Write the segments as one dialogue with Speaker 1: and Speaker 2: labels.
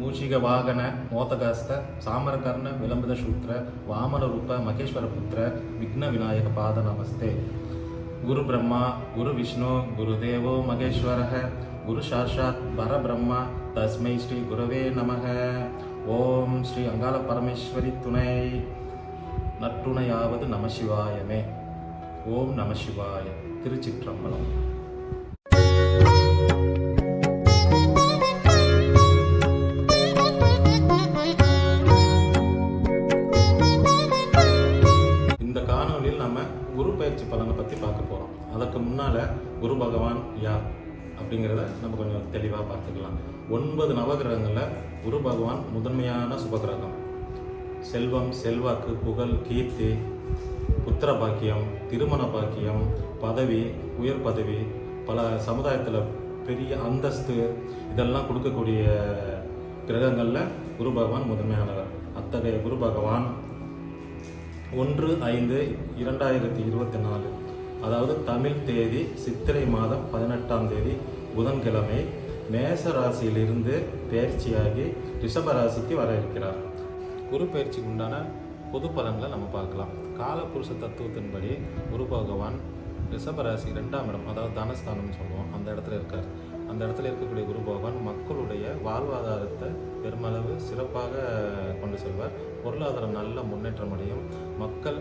Speaker 1: ಮೂಷಿಕ ವಾಹನ ಮೋತಗಾಸ್ತ ಸಾಮರಕರ್ಣ ವಿಲಂಬದ ಶೂತ್ರ ವಾಮನ ರೂಪ ಮಹೇಶ್ವರ ಪುತ್ರ ವಿಘ್ನ ವಿನಾಯಕ ಪಾದ ನಮಸ್ತೆ ಗುರು ಬ್ರಹ್ಮ ಗುರು ವಿಷ್ಣು ಗುರುದೇವೋ ಮಹೇಶ್ವರ ಗುರು ಸಾಕ್ಷಾತ್ ಪರಬ್ರಹ್ಮ ತಸ್ಮೈ ಶ್ರೀ ಗುರವೇ ನಮಃ ஓம் ஸ்ரீ அங்காள பரமேஸ்வரி துணை நற்றுணையாவது நமசிவாயமே ஓம் நமசிவாய திருச்சிற்றம்பலம் யார் அப்படிங்கிறத நம்ம கொஞ்சம் தெளிவாக பார்த்துக்கலாம். ஒன்பது நவகிரகங்களில் குரு பகவான் முதன்மையான சுபகிரகம். செல்வம் செல்வாக்கு புகழ் கீர்த்தி புத்திர பாக்கியம் திருமண பாக்கியம் பதவி உயர் பதவி பல சமுதாயத்தில் பெரிய அந்தஸ்து இதெல்லாம் கொடுக்கக்கூடிய கிரகங்களில் குரு பகவான் முதன்மையானவர். அத்தகைய குரு பகவான் ஒன்று ஐந்து இரண்டாயிரத்தி இருபத்தி நாலு. அதாவது தமிழ் தேதி சித்திரை மாதம் பதினெட்டாம் தேதி புதன்கிழமை மேச ராசியிலிருந்து பயிற்சியாகி ரிஷப ராசிக்கு வர இருக்கிறார். குரு பயிற்சிக்கு உண்டான பொது பலன்களை நம்ம பார்க்கலாம். காலபுருஷ தத்துவத்தின்படி குரு பகவான் ரிஷப ராசி ரெண்டாம் இடம் அதாவது தனஸ்தானம்னு சொல்லுவோம் அந்த இடத்துல இருக்கார். அந்த இடத்துல இருக்கக்கூடிய குரு பகவான் மக்களுடைய வாழ்வாதாரத்தை பெருமளவு சிறப்பாக கொண்டு செல்வார். பொருளாதாரம் நல்ல முன்னேற்றம் அடையும். மக்கள்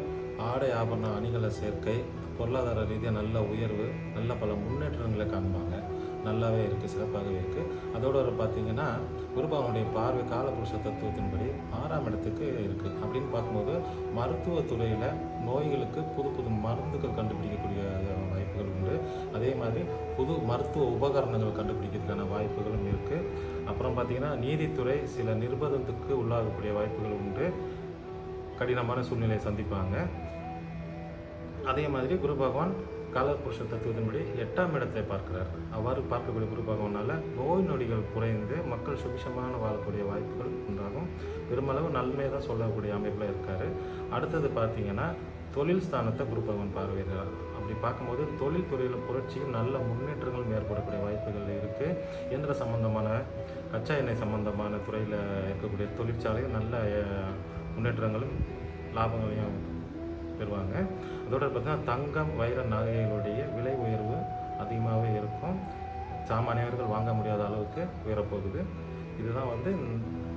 Speaker 1: ஆடை ஆபரண அணிகளை சேர்க்கை பொருளாதார ரீதியாக நல்ல உயர்வு நல்ல பல முன்னேற்றங்களை காண்பாங்க. நல்லாவே இருக்குது சிறப்பாகவே இருக்குது அதோட ஒரு பார்த்தீங்கன்னா குருபாவனுடைய பார்வை காலபுருஷ தத்துவத்தின்படி ஆறாம் இடத்துக்கு இருக்குது அப்படின்னு பார்க்கும்போது மருத்துவத்துறையில் நோய்களுக்கு புது புது மருந்துகள் கண்டுபிடிக்கக்கூடிய வாய்ப்புகள் உண்டு. அதே மாதிரி புது மருத்துவ உபகரணங்கள் கண்டுபிடிக்கிறதுக்கான வாய்ப்புகளும் இருக்குது அப்புறம் பார்த்தீங்கன்னா நீதித்துறை சில நிர்பந்தத்துக்கு உள்ளாகக்கூடிய வாய்ப்புகள் உண்டு. கடினமான சூழ்நிலையை சந்திப்பாங்க. அதே மாதிரி குரு பகவான் காலபுருஷ தத்துவத்தின்படி எட்டாம் இடத்தை பார்க்கிறார். அவ்வாறு பார்க்கக்கூடிய குரு பகவானால் நோய் நொடிகள் குறைந்து மக்கள் சுபிஷமான வாழக்கூடிய வாய்ப்புகள் உண்டாகும். பெருமளவு நன்மை தான் சொல்லக்கூடிய அமைப்பில் இருக்கார். அடுத்தது பார்த்தீங்கன்னா தொழில் ஸ்தானத்தை குரு பகவான் பார்வையிடுறார். அப்படி பார்க்கும்போது தொழில் துறையில் புரட்சியும் நல்ல முன்னேற்றங்களும் ஏற்படக்கூடிய வாய்ப்புகள் இருக்குது இயந்திர சம்பந்தமான கச்சா எண்ணெய் சம்பந்தமான துறையில் இருக்கக்கூடிய தொழிற்சாலையும் நல்ல முன்னேற்றங்களும் லாபங்களையும் பெறுவாங்க. அதோட பார்த்தீங்கன்னா தங்கம் வைர நகைகளுடைய விலை உயர்வு அதிகமாகவே இருக்கும். சாமானியர்கள் வாங்க முடியாத அளவுக்கு உயரப்போகுது. இதுதான் வந்து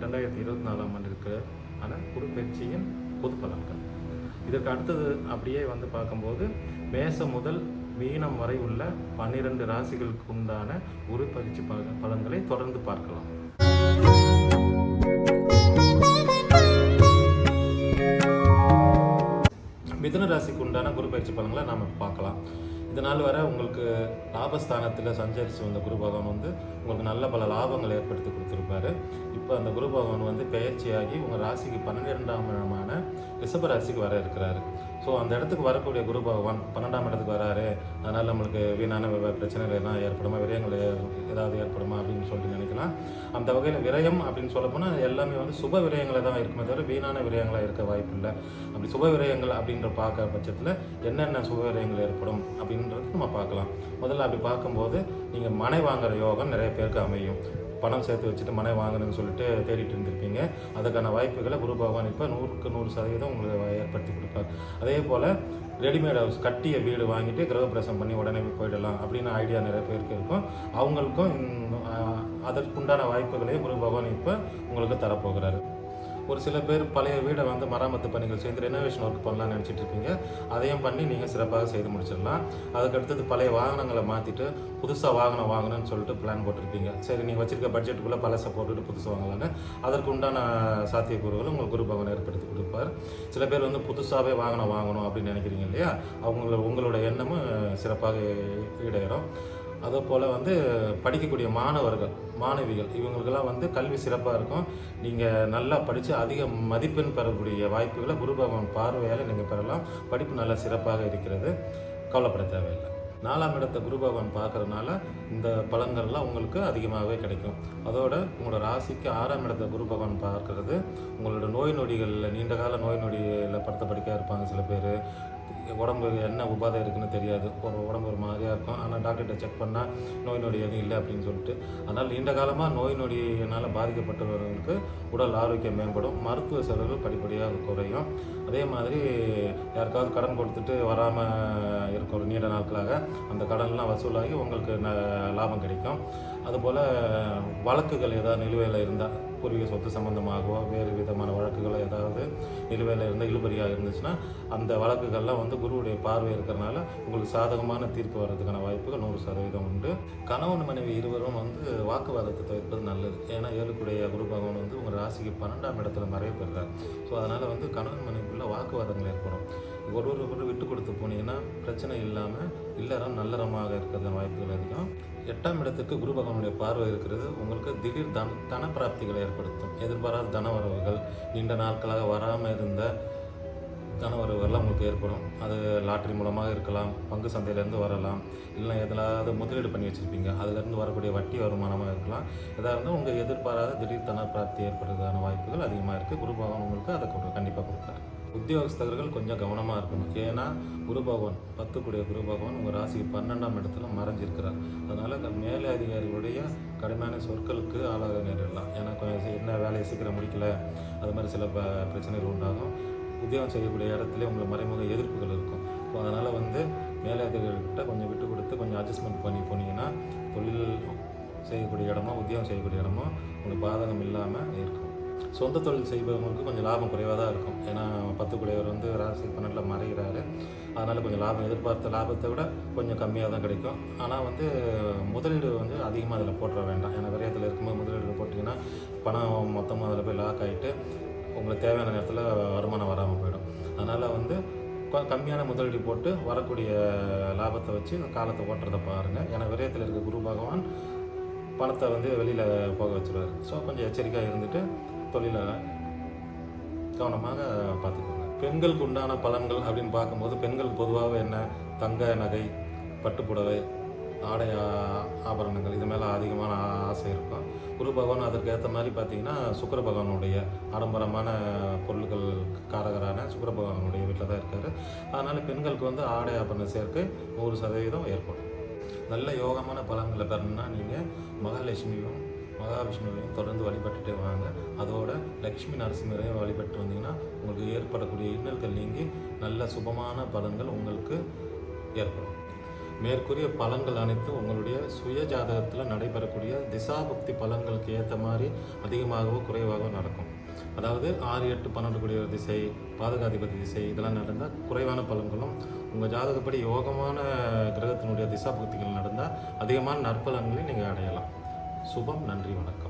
Speaker 1: ரெண்டாயிரத்தி இருபத்தி நாலாம் ஆண்டு இருக்கிற ஆன குருப்பெயர்ச்சியின் பொது பலன்கள். இதற்கு அடுத்தது அப்படியே வந்து பார்க்கும்போது மேசம் முதல் மீனம் வரை உள்ள பன்னிரண்டு ராசிகளுக்கு உண்டான உரு பயிற்சி பல- பலன்களை தொடர்ந்து பார்க்கலாம். மிதுன ராசிக்கு உண்டான குரு பயிற்சி பலன்களை நாம் பார்க்கலாம். இதனால் வர உங்களுக்கு லாபஸ்தானத்தில் சஞ்சரித்து வந்த குரு பகவான் வந்து உங்களுக்கு நல்ல பல லாபங்களை ஏற்படுத்தி கொடுத்துருப்பாரு. இப்போ அந்த குரு பகவான் வந்து பெயர்ச்சியாகி உங்கள் ராசிக்கு பன்னிரெண்டாம் இடமான ரிஷப ராசிக்கு வர இருக்கிறாரு. ஸோ அந்த இடத்துக்கு வரக்கூடிய குரு பகவான் பன்னெண்டாம் இடத்துக்கு வராரு. அதனால் நம்மளுக்கு வீணான பிரச்சனைகள் எல்லாம் ஏற்படுமா? விரயங்கள் ஏதாவது ஏற்படுமா அப்படின்னு சொல்லிட்டு நினைக்கலாம். அந்த வகையில் விரயம் அப்படின்னு சொல்லப்போனால் எல்லாமே வந்து சுப விரயங்களை தான் இருக்குமே தவிர வீணான விரயங்களாக இருக்க வாய்ப்பு இல்லை. அப்படி சுப விரயங்கள் அப்படின்ற பார்க்குற பட்சத்தில் என்னென்ன சுப விரயங்கள் ஏற்படும் அப்படின்றது நம்ம பார்க்கலாம். முதல்ல அப்படி பார்க்கும்போது நீங்கள் மனை வாங்குற யோகம் நிறைய பேருக்கு அமையும். பணம் சேர்த்து வச்சுட்டு மனை வாங்கணும்னு சொல்லிட்டு தேடிட்டு இருந்திருப்பீங்க. அதுக்கான வாய்ப்புகளை குரு பகவான் இப்போ நூறுக்கு நூறு சதவீதம் உங்களுக்கு ஏற்படுத்தி கொடுப்பார். அதே போல் ரெடிமேட் ஹவுஸ் கட்டிய வீடு வாங்கிட்டு கிரகப்பிரசம் பண்ணி உடனே போயிடலாம் அப்படின்னு ஐடியா நிறைய பேருக்கு இருக்கும். அவங்களுக்கும் அதற்குண்டான வாய்ப்புகளையும் குரு பகவான் இப்போ உங்களுக்கு தரப்போகிறாரு. ஒரு சில பேர் பழைய வீடை வந்து மராமத்து பணிகள் சேர்ந்து ரெனோவேஷன் ஒர்க் பண்ணலாம்னு நினச்சிட்டு இருப்பீங்க. அதையும் பண்ணி நீங்கள் சிறப்பாக செய்து முடிச்சிடலாம். அதுக்கடுத்தது பழைய வாகனங்களை மாற்றிட்டு புதுசாக வாகனம் வாங்கணும்னு சொல்லிட்டு பிளான் போட்டிருப்பீங்க. சரி நீங்கள் வச்சிருக்க பட்ஜெட்டுக்குள்ளே பழசை போட்டுட்டு புதுசு வாங்கலான்னு அதற்கு உண்டான சாத்தியக்கூறுகள் உங்கள் குரு பகவான் ஏற்படுத்தி கொடுப்பார். சில பேர் வந்து புதுசாகவே வாகனம் வாங்கணும் அப்படின்னு நினைக்கிறீங்க இல்லையா? அவங்கள உங்களோட எண்ணமும் சிறப்பாக ஈடேறும் அதே போல் வந்து படிக்கக்கூடிய மாணவர்கள் மாணவிகள் இவங்களுக்கெல்லாம் வந்து கல்வி சிறப்பாக இருக்கும். நீங்கள் நல்லா படித்து அதிக மதிப்பெண் பெறக்கூடிய வாய்ப்புகளை குரு பகவான் பார்வையால் நீங்கள் பெறலாம். படிப்பு நல்லா சிறப்பாக இருக்கிறது. கவலைப்பட தேவையில்லை. நாலாம் இடத்தை குரு பகவான் பார்க்கறதுனால இந்த பலன்கள்லாம் உங்களுக்கு அதிகமாகவே கிடைக்கும். அதோட உங்களோட ராசிக்கு ஆறாம் இடத்தை குரு பகவான் பார்க்கறது. உங்களோட நோய் நொடிகளில் நீண்ட கால நோய் நொடியில் படுத்த படிக்க இருப்பாங்க சில பேர். உடம்பு என்ன உபாதை இருக்குன்னு தெரியாது. ஒரு உடம்பு ஒரு மாதிரியாக இருக்கும். ஆனால் டாக்டர்கிட்ட செக் பண்ணால் நோய் நொடி எதுவும் இல்லை அப்படின்னு சொல்லிட்டு. அதனால் நீண்ட காலமாக நோய் நொடியினால் பாதிக்கப்பட்டவர்களுக்கு உடல் ஆரோக்கியம் மேம்படும். மருத்துவ செலவுகள் படிப்படியாக குறையும். அதே மாதிரி யாருக்காவது கடன் கொடுத்துட்டு வராமல் இருக்கும் ஒரு நீண்ட நாட்களாக அந்த கடன்லாம் வசூலாகி உங்களுக்கு ந லாபம் கிடைக்கும். அதுபோல் வழக்குகள் ஏதாவது நிலுவையில் இருந்தால் பூர்வீக சொத்து சம்மந்தமாகவோ வேறு விதமான வழக்குகள் ஏதாவது நிலுவையில் இருந்தால் இழுபறியாக இருந்துச்சுன்னா அந்த வழக்குகள்லாம் வந்து குருவுடைய பார்வை இருக்கிறனால உங்களுக்கு சாதகமான தீர்ப்பு வர்றதுக்கான வாய்ப்புகள் நூறு சதவீதம் உண்டு. கணவன் மனைவி இருவரும் வந்து வாக்குவாதத்தை தவிர்ப்பது நல்லது. ஏன்னா ஏழுக்குடைய குரு பகவான் வந்து உங்கள் ராசிக்கு பன்னெண்டாம் இடத்துல மறைய பெறுறார் ஸோ அதனால் வந்து கணவன் மனைவிக்குள்ள வாக்குவாதங்கள் ஏற்படும். ஒரு ஒருவர் விட்டு கொடுத்து போனீங்கன்னா பிரச்சனை இல்லாமல் இல்லறம் நல்லறமாக இருக்கிறது வாய்ப்புகள் அதிகம். எட்டாம் இடத்துக்கு குரு பகவானுடைய பார்வை இருக்கிறது. உங்களுக்கு திடீர் தன தன பிராப்திகளை ஏற்படுத்தும். எதிர்பாராத தன வரவுகள் நீண்ட நாட்களாக வராமல் இருந்த தன வரவுகள்லாம் உங்களுக்கு ஏற்படும். அது லாட்ரி மூலமாக இருக்கலாம் பங்கு சந்தையிலேருந்து வரலாம் இல்லை எதிலாவது முதலீடு பண்ணி வச்சுருப்பீங்க. அதுலேருந்து வரக்கூடிய வட்டி வருமானமாக இருக்கலாம். எதாக இருந்தால் உங்கள் எதிர்பாராத திடீர் தன பிராப்தி ஏற்படுறதுக்கான வாய்ப்புகள் அதிகமாக இருக்குது குரு பகவான் உங்களுக்கு அதை கொடு கண்டிப்பாக கொடுப்பாரு. உத்தியோகஸ்தர்கள் கொஞ்சம் கவனமாக இருக்கணும். ஏன்னா குரு பகவான் பத்துக்குடைய குரு பகவான் உங்கள் ராசிக்கு பன்னெண்டாம் இடத்துல மறைஞ்சிருக்கிறார். அதனால் மேலே அதிகாரிகளுடைய கடுமையான சொற்களுக்கு ஆளாக நேரிடலாம். ஏன்னா கொஞ்சம் என்ன வேலையை சீக்கிரம் முடிக்கல. அது மாதிரி சில ப பிரச்சனைகள் உண்டாகும். உத்தியோகம் செய்யக்கூடிய இடத்துல உங்களுக்கு மறைமுக எதிர்ப்புகள் இருக்கும். ஸோ அதனால் வந்து மேலதிகாரிகிட்ட கொஞ்சம் விட்டு கொடுத்து கொஞ்சம் அட்ஜஸ்ட்மெண்ட் பண்ணி போனீங்கன்னா தொழில் செய்யக்கூடிய இடமோ உத்தியோகம் செய்யக்கூடிய இடமோ உங்களுக்கு பாதகம் இல்லாமல் இருக்கும். சொந்த தொழில் செய்பவங்களுக்கு கொஞ்சம் லாபம் குறைவாக தான் இருக்கும். ஏன்னா பத்து குடையவர் வந்து ராசி பன்னெண்டில் மறைகிறாரு அதனால் கொஞ்சம் லாபம் எதிர்பார்த்த லாபத்தை விட கொஞ்சம் கம்மியாக தான் கிடைக்கும். ஆனால் வந்து முதலீடு வந்து அதிகமாக அதில் போட்டுற வேண்டாம். ஏன்னா விரயத்தில் இருக்கும்போது முதலீடு போட்டிங்கன்னா பணம் மொத்தமாக அதில் போய் லாக் ஆகிட்டு உங்களுக்கு தேவையான நேரத்தில் வருமானம் வராமல் போயிடும். அதனால் வந்து கம்மியான முதலீடு போட்டு வரக்கூடிய லாபத்தை வச்சு காலத்தை ஓட்டுறதை பாருங்கள் ஏன்னா விரயத்தில் இருக்க குரு பகவான் பணத்தை வந்து வெளியில் போக வச்சுருவார். ஸோ கொஞ்சம் எச்சரிக்கையாக இருந்துட்டு தொழிலை கவனமாக பார்த்துக்கோங்க. பெண்களுக்கு உண்டான பலன்கள் அப்படின்னு பார்க்கும்போது பெண்கள் பொதுவாகவே என்ன? தங்க நகை பட்டுப்புடவை ஆடை ஆபரணங்கள் இது மேலே அதிகமான ஆசை இருக்கும். குரு பகவான் அதற்கேற்ற மாதிரி பார்த்தீங்கன்னா சுக்கர பகவானுடைய ஆடம்பரமான பொருட்கள் காரகரான சுக்கர பகவானுடைய வீட்டில் தான் இருக்கார். அதனால் பெண்களுக்கு வந்து ஆடை ஆபரண சேர்க்கை நூறு சதவீதம் ஏற்படும். நல்ல யோகமான பலன்களை பெறணும்னா நீங்கள் மகாலட்சுமியும் மகாவிஷ்ணுவையும் தொடர்ந்து வழிபட்டுட்டே வாங்க. அதோட லக்ஷ்மி நரசிம்மரையும் வழிபட்டு வந்தீங்கன்னா உங்களுக்கு ஏற்படக்கூடிய இன்னல்கள் நீங்கி நல்ல சுபமான பலன்கள் உங்களுக்கு ஏற்படும். மேற்கூறிய பலன்கள் அனைத்தும் உங்களுடைய சுய ஜாதகத்தில் நடைபெறக்கூடிய திசாபக்தி பலன்களுக்கு ஏற்ற மாதிரி அதிகமாகவோ குறைவாகவோ நடக்கும். அதாவது ஆறு எட்டு பன்னெண்டு கூடிய திசை பாதகாதிபதி திசை இதெல்லாம் நடந்தால் குறைவான பலன்களும் உங்கள் ஜாதகப்படி யோகமான கிரகத்தினுடைய திசாபக்திகள் நடந்தால் அதிகமான நற்பலன்களை நீங்கள் அடையலாம். சுபம் நன்றி வணக்கம்.